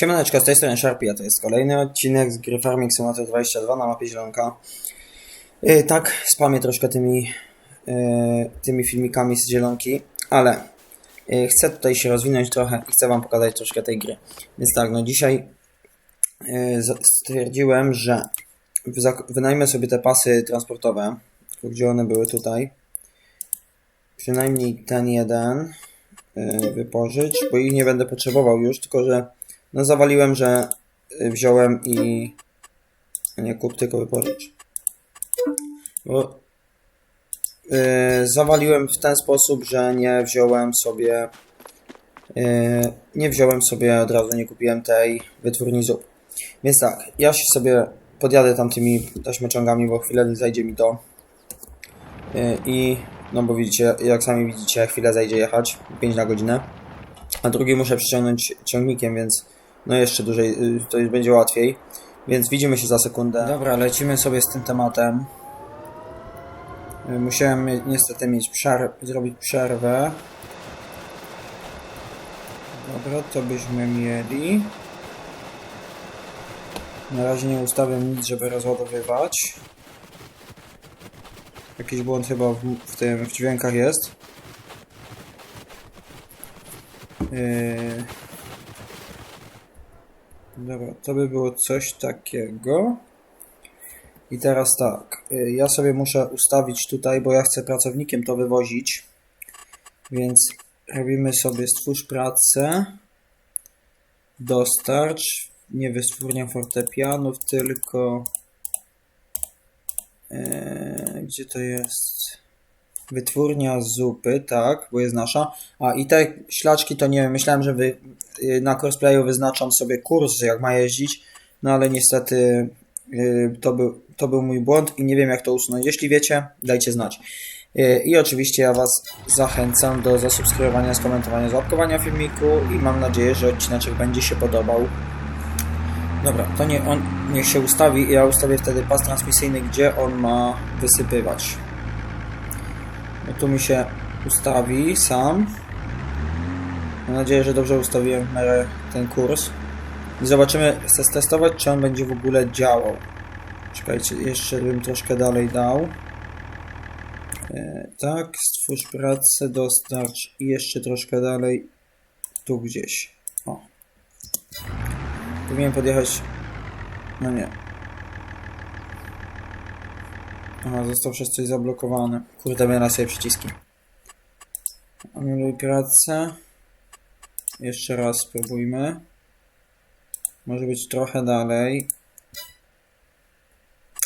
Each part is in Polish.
Siemaneczko, z tej strony Sharpie, a to jest kolejny odcinek z gry Farming Simulator 22 na mapie Zielonka. Yy, tak, spamię troszkę tymi, yy, tymi filmikami z Zielonki, ale yy, chcę tutaj się rozwinąć trochę i chcę Wam pokazać troszkę tej gry. Więc tak, no dzisiaj yy, stwierdziłem, że wynajmę sobie te pasy transportowe, gdzie one były tutaj. Przynajmniej ten jeden yy, wypożyć, bo ich nie będę potrzebował już, tylko że no zawaliłem, że y, wziąłem i nie kup, tylko wypożycz. Bo yy, zawaliłem w ten sposób, że nie wziąłem sobie yy, nie wziąłem sobie od razu, nie kupiłem tej wytwórni zup. Więc tak, ja się sobie podjadę tam tymi taśmociągami, bo chwilę zajdzie mi to. Yy, I no bo widzicie, jak sami widzicie, chwilę zajdzie jechać, 5 na godzinę. A drugi muszę przyciągnąć ciągnikiem, więc no jeszcze dłużej, y, to już będzie łatwiej. Więc widzimy się za sekundę. Dobra, lecimy sobie z tym tematem. Y, Musiałem niestety mieć przer zrobić przerwę. Dobra, to byśmy mieli. Na razie nie ustawiam nic, żeby rozładowywać. Jakiś błąd chyba w, w tym, w dźwiękach jest. Yy... Dobra, to by było coś takiego. I teraz tak, yy, ja sobie muszę ustawić tutaj, bo ja chcę pracownikiem to wywozić. Więc robimy sobie stwórz pracę. Dostarcz. Nie wytwórnia fortepianów, tylko. Yy, gdzie to jest? Wytwórnia zupy, tak, bo jest nasza. A i te ślaczki to nie wiem, myślałem, że wy y, na crossplayu wyznaczam sobie kurs, jak ma jeździć, no ale niestety y, to był, to był mój błąd i nie wiem jak to usunąć. Jeśli wiecie, dajcie znać. Y, I oczywiście ja Was zachęcam do zasubskrybowania, skomentowania, złapkowania filmiku i mam nadzieję, że odcineczek będzie się podobał. Dobra, to nie on niech się ustawi i ja ustawię wtedy pas transmisyjny, gdzie on ma wysypywać. Tu mi się ustawi sam. Mam nadzieję, że dobrze ustawiłem ten kurs. I zobaczymy, chcę testować, czy on będzie w ogóle działał. Czekajcie, jeszcze bym troszkę dalej dał. E, tak, stwórz pracę, dostarcz i jeszcze troszkę dalej. Tu gdzieś. O. Powinien podjechać. No nie. Aha, został przez coś zablokowany. Kurde, miałem sobie przyciski. Anuluj pracę. Jeszcze raz spróbujmy. Może być trochę dalej.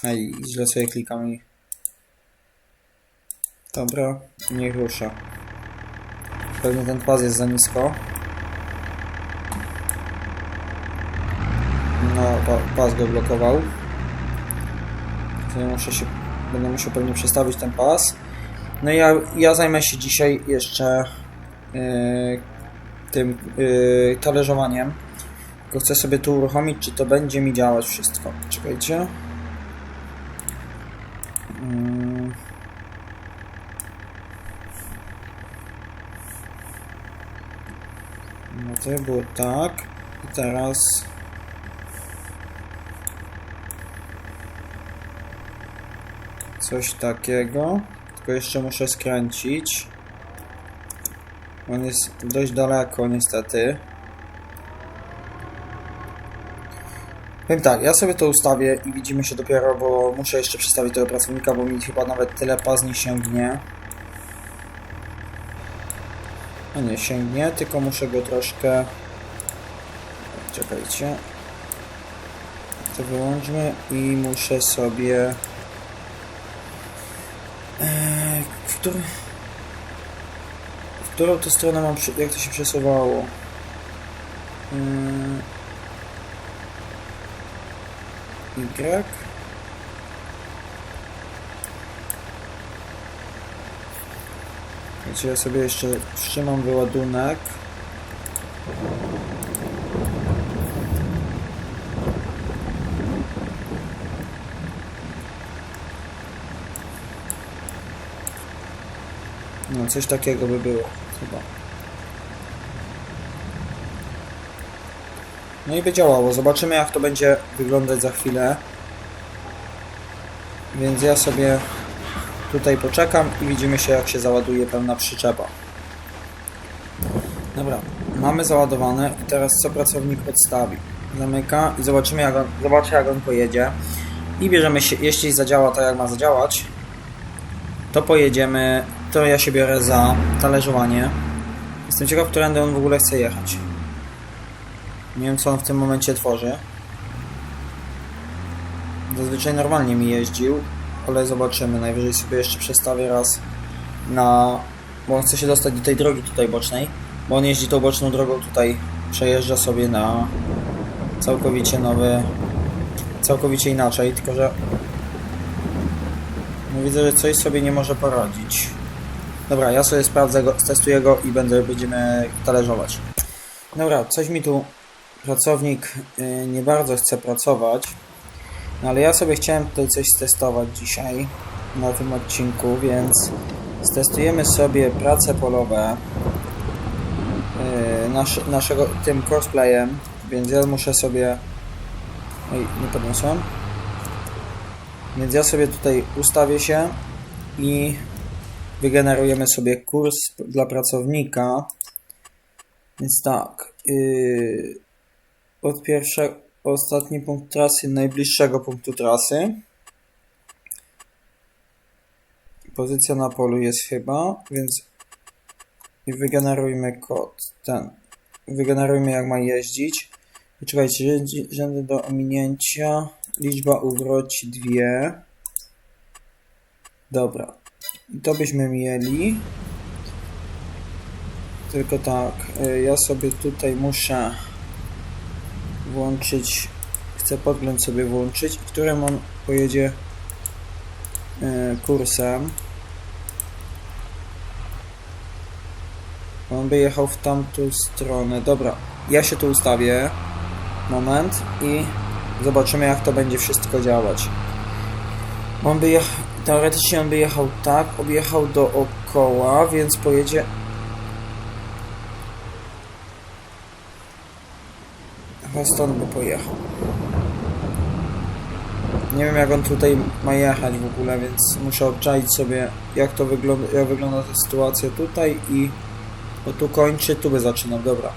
Ej, źle sobie klikam. Dobra, niech rusza. Pewnie ten pas jest za nisko. No, pa- pas go blokował. Ja muszę się, będę musiał pewnie przestawić ten pas. No i ja, ja zajmę się dzisiaj jeszcze yy, tym yy, talerzowaniem. Tylko chcę sobie tu uruchomić, czy to będzie mi działać wszystko. Czekajcie. Yy. No to było tak. I teraz... Coś takiego. Tylko jeszcze muszę skręcić. On jest dość daleko niestety. Powiem tak, ja sobie to ustawię i widzimy się dopiero, bo muszę jeszcze przestawić tego pracownika, bo mi chyba nawet tyle pas nie sięgnie. No nie sięgnie, tylko muszę go troszkę... Czekajcie. To wyłączmy i muszę sobie... Eee, w, który... w którą to stronę mam, jak to się przesuwało? Eee, Y. Wiecie, ja sobie jeszcze wstrzymam wyładunek. No, coś takiego by było, chyba. No i by działało. Zobaczymy jak to będzie wyglądać za chwilę. Więc ja sobie tutaj poczekam i widzimy się jak się załaduje pełna przyczepa. Dobra, mamy załadowane i teraz co pracownik odstawi. Zamyka i zobaczymy jak on, zobaczę jak on pojedzie. I bierzemy się, jeśli zadziała tak jak ma zadziałać, to pojedziemy, to ja się biorę za talerzowanie. Jestem ciekaw, którędy on w ogóle chce jechać. Nie wiem, co on w tym momencie tworzy. Zazwyczaj normalnie mi jeździł, ale zobaczymy. Najwyżej sobie jeszcze przestawię raz na... Bo on chce się dostać do tej drogi tutaj bocznej. Bo on jeździ tą boczną drogą tutaj. Przejeżdża sobie na całkowicie nowy... Całkowicie inaczej, tylko że... No widzę, że coś sobie nie może poradzić. Dobra, ja sobie sprawdzę go, testuję go i będę, będziemy talerzować. Dobra, coś mi tu pracownik y, nie bardzo chce pracować. No ale ja sobie chciałem tutaj coś testować dzisiaj na tym odcinku, więc stestujemy sobie prace polowe yy, nasz, naszego tym cosplayem, więc ja muszę sobie oj, nie podniosłem więc ja sobie tutaj ustawię się i wygenerujemy sobie kurs dla pracownika więc tak yy, od pierwszego ostatni punkt trasy, najbliższego punktu trasy. Pozycja na polu jest chyba, więc wygenerujmy kod ten. Wygenerujmy jak ma jeździć. Poczekajcie, rzędy do ominięcia. Liczba uwroci dwie. Dobra. To byśmy mieli. Tylko tak, y, ja sobie tutaj muszę włączyć, chcę podgląd sobie włączyć, którym on pojedzie e, kursem. On by jechał w tamtą stronę. Dobra, ja się tu ustawię. Moment i zobaczymy jak to będzie wszystko działać. On by jechał, teoretycznie on by jechał tak, objechał dookoła, więc pojedzie Chyba stąd by pojechał. Nie wiem jak on tutaj ma jechać w ogóle, więc muszę obczaić sobie jak to wygląda, jak wygląda ta sytuacja tutaj i bo tu kończy, tu by zaczynał, dobra.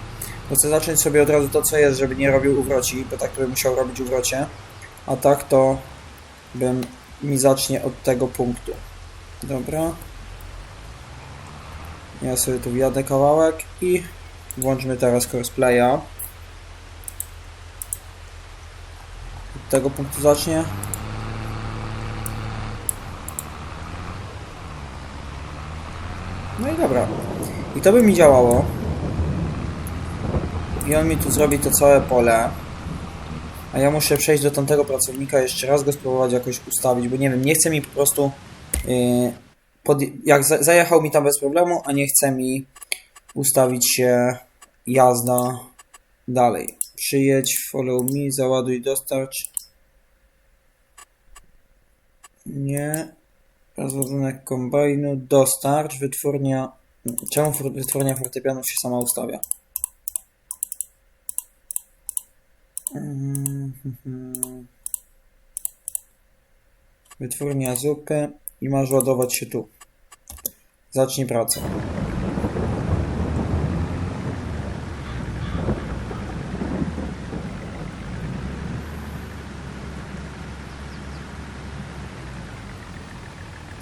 To chcę zacząć sobie od razu to co jest, żeby nie robił uwroci, bo tak to bym musiał robić uwrocie. A tak to bym mi zacznie od tego punktu. Dobra. Ja sobie tu wjadę kawałek i włączmy teraz cosplaya. Od tego punktu zacznie. No i dobra. I to by mi działało. I on mi tu zrobi to całe pole. A ja muszę przejść do tamtego pracownika, jeszcze raz go spróbować jakoś ustawić, bo nie wiem, nie chce mi po prostu. Yy, pod, jak za, zajechał mi tam bez problemu, a nie chce mi ustawić się jazda dalej. Przyjedź, follow me, załaduj, dostarcz. Nie. Rozładunek kombajnu, dostarcz, wytwórnia. Czemu wytwórnia fortepianów się sama ustawia? Mhm. Wytwórnia zupy i masz ładować się tu. Zacznij pracę.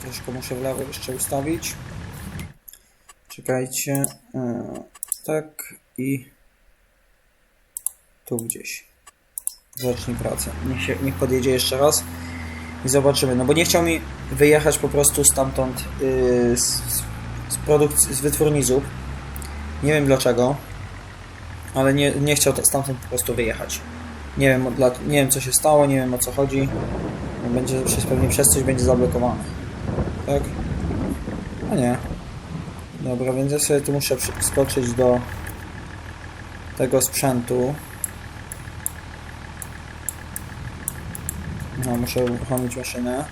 Troszkę muszę w lewo jeszcze ustawić. Czekajcie. E, tak i tu gdzieś. Zacznij pracę. Niech, się, niech podjedzie jeszcze raz i zobaczymy. No bo nie chciał mi wyjechać po prostu stamtąd yy, z, z, produkcji, z wytwórni zup. Nie wiem dlaczego, ale nie, nie chciał stamtąd po prostu wyjechać. Nie wiem, od lat, nie wiem co się stało, nie wiem o co chodzi. Będzie przez, pewnie przez coś będzie zablokowane. Tak? A nie. Dobra, więc ja sobie tu muszę wskoczyć do tego sprzętu. No, muszę uruchomić maszynę.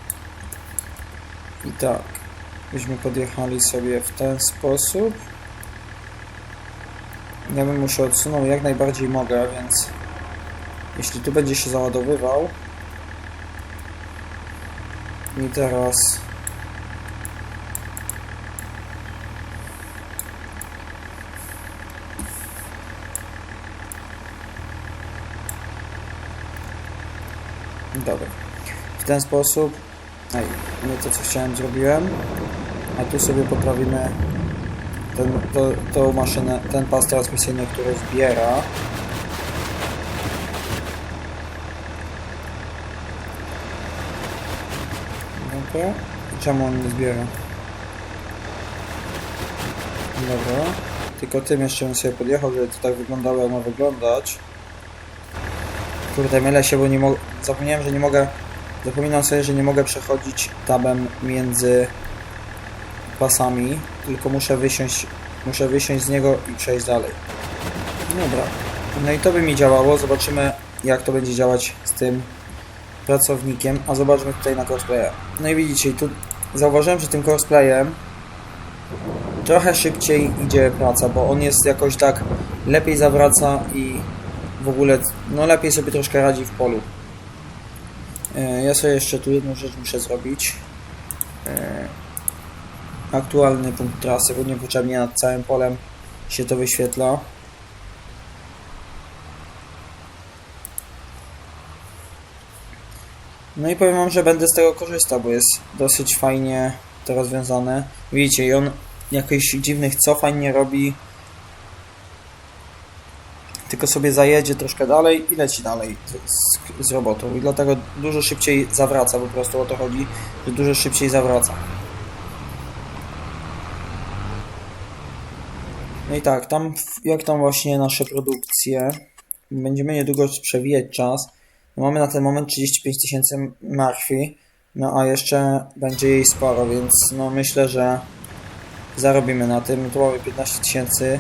I tak, byśmy podjechali sobie w ten sposób. Ja bym muszę odsunął jak najbardziej mogę, więc jeśli tu będzie się załadowywał i teraz Dobra. W ten sposób. Ej, nie to co chciałem zrobiłem. A tu sobie poprawimy ten, to, tą maszynę, ten pas transmisyjny, który zbiera. Dobra. Czemu on nie zbiera? Dobra. Tylko tym jeszcze bym sobie podjechał, żeby to tak wyglądało jak ma wyglądać. Kurde, mylę się, bo nie mogę. Zapomniałem, że nie mogę. Zapominam sobie, że nie mogę przechodzić tabem między pasami, tylko muszę wysiąść, muszę wysiąść z niego i przejść dalej. Dobra. No i to by mi działało. Zobaczymy, jak to będzie działać z tym pracownikiem. A zobaczmy tutaj na cosplaya. No i widzicie, tu zauważyłem, że tym cosplayem trochę szybciej idzie praca, bo on jest jakoś tak lepiej zawraca i w ogóle no lepiej sobie troszkę radzi w polu. E, Ja sobie jeszcze tu jedną rzecz muszę zrobić. E, Aktualny punkt trasy, bo niepotrzebnie nad całym polem się to wyświetla. No i powiem wam, że będę z tego korzystał, bo jest dosyć fajnie to rozwiązane. Widzicie, i on jakichś dziwnych cofań nie robi tylko sobie zajedzie troszkę dalej i leci dalej z, z, robotą. I dlatego dużo szybciej zawraca, po prostu o to chodzi, że dużo szybciej zawraca. No i tak, tam jak tam właśnie nasze produkcje, będziemy niedługo przewijać czas. No mamy na ten moment 35 tysięcy martwi, no a jeszcze będzie jej sporo, więc no myślę, że zarobimy na tym. Tu mamy 15 tysięcy.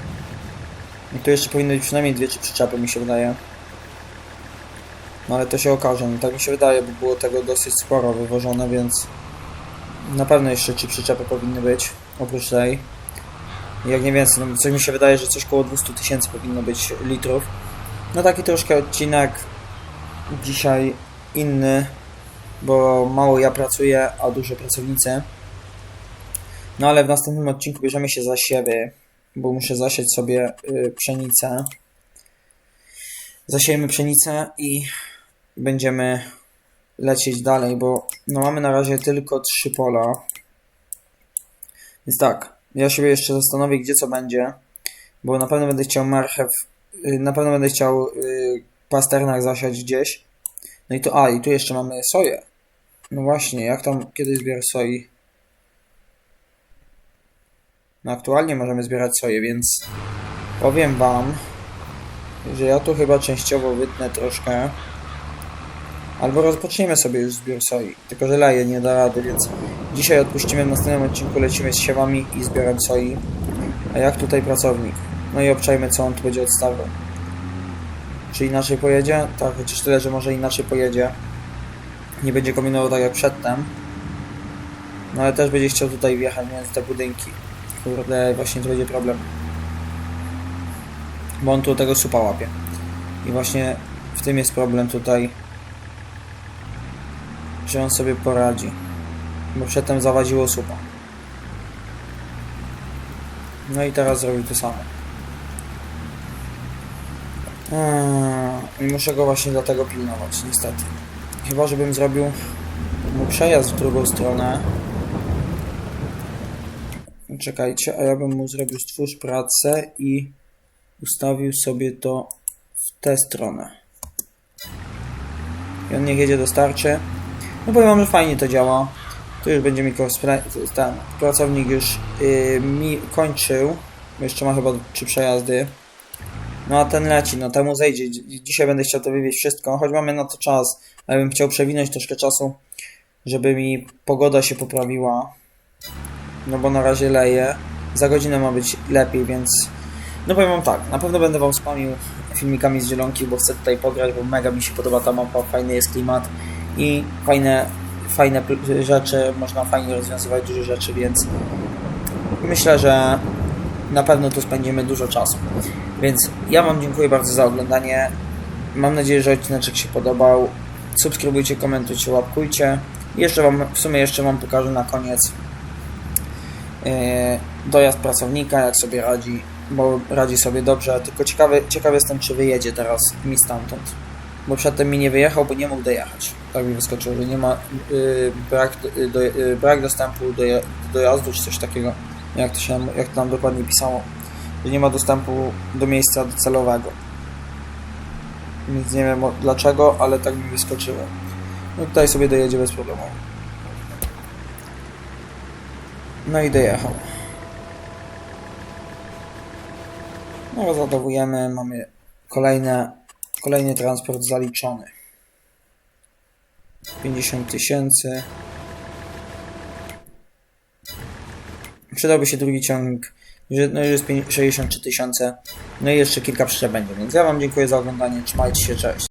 I tu jeszcze powinny być przynajmniej dwie czy przyczepy, mi się wydaje. No ale to się okaże, no tak mi się wydaje, bo było tego dosyć sporo wywożone, więc na pewno jeszcze trzy przyczepy powinny być, oprócz tej. Jak nie więcej, no coś mi się wydaje, że coś koło 200 tysięcy powinno być litrów. No taki troszkę odcinek dzisiaj inny, bo mało ja pracuję, a dużo pracownicy. No ale w następnym odcinku bierzemy się za siewy, bo muszę zasiać sobie y, pszenicę. Zasiejemy pszenicę i będziemy lecieć dalej, bo no mamy na razie tylko trzy pola. Więc tak, ja się jeszcze zastanowię, gdzie co będzie, bo na pewno będę chciał marchew, y, na pewno będę chciał y, pasternak zasiać gdzieś. No i to, a i tu jeszcze mamy soję. No właśnie, jak tam kiedyś zbiór soi? No aktualnie możemy zbierać soję, więc powiem wam, że ja tu chyba częściowo wytnę troszkę. Albo rozpoczniemy sobie już zbiór soi. Tylko, że leje nie da rady, więc dzisiaj odpuścimy, w następnym odcinku lecimy z siewami i zbiorem soi. A jak tutaj pracownik? No i obczajmy, co on tu będzie odstawiał. Czy inaczej pojedzie? Tak, chociaż tyle, że może inaczej pojedzie. Nie będzie kombinował tak jak przedtem. No ale też będzie chciał tutaj wjechać między te budynki. Kurde, właśnie to będzie problem. Bo on tu tego supa łapie. I właśnie w tym jest problem tutaj. Że on sobie poradzi. Bo przedtem zawadziło supa. No i teraz zrobił to samo. Eee, I muszę go właśnie dlatego pilnować, niestety. Chyba, żebym zrobił mu przejazd w drugą stronę. Czekajcie, a ja bym mu zrobił stwórz pracę i ustawił sobie to w tę stronę. I on niech jedzie do starcie. No powiem wam, że fajnie to działa. Tu już będzie mi ten pracownik już yy, mi kończył. Jeszcze ma chyba trzy przejazdy. No a ten leci, no temu zejdzie. Dzi- Dzisiaj będę chciał to wywieźć wszystko, choć mamy na to czas. Ale bym chciał przewinąć troszkę czasu, żeby mi pogoda się poprawiła. No bo na razie leje. Za godzinę ma być lepiej, więc... No powiem wam tak, na pewno będę wam spamił filmikami z zielonki, bo chcę tutaj pograć, bo mega mi się podoba ta mapa, fajny jest klimat i fajne, fajne rzeczy, można fajnie rozwiązywać dużo rzeczy, więc myślę, że na pewno tu spędzimy dużo czasu. Więc ja wam dziękuję bardzo za oglądanie. Mam nadzieję, że odcineczek się podobał. Subskrybujcie, komentujcie, łapkujcie. Jeszcze wam, w sumie jeszcze wam pokażę na koniec dojazd pracownika, jak sobie radzi, bo radzi sobie dobrze, tylko ciekawy, ciekawy jestem, czy wyjedzie teraz mi stamtąd. Bo przedtem mi nie wyjechał, bo nie mógł dojechać. Tak mi wyskoczyło, że nie ma yy, brak, yy, do, yy, brak dostępu do, do dojazdu, czy coś takiego, jak to się jak to tam dokładnie pisało, że nie ma dostępu do miejsca docelowego. Więc nie wiem dlaczego, ale tak mi wyskoczyło. No tutaj sobie dojedzie bez problemu. No i dojechał. No rozładowujemy, mamy kolejne, kolejny transport zaliczony. 50 tysięcy. Przydałby się drugi ciągnik. No już jest 50 63 tysiące. No i jeszcze kilka przyczep będzie. Więc ja Wam dziękuję za oglądanie. Trzymajcie się, cześć.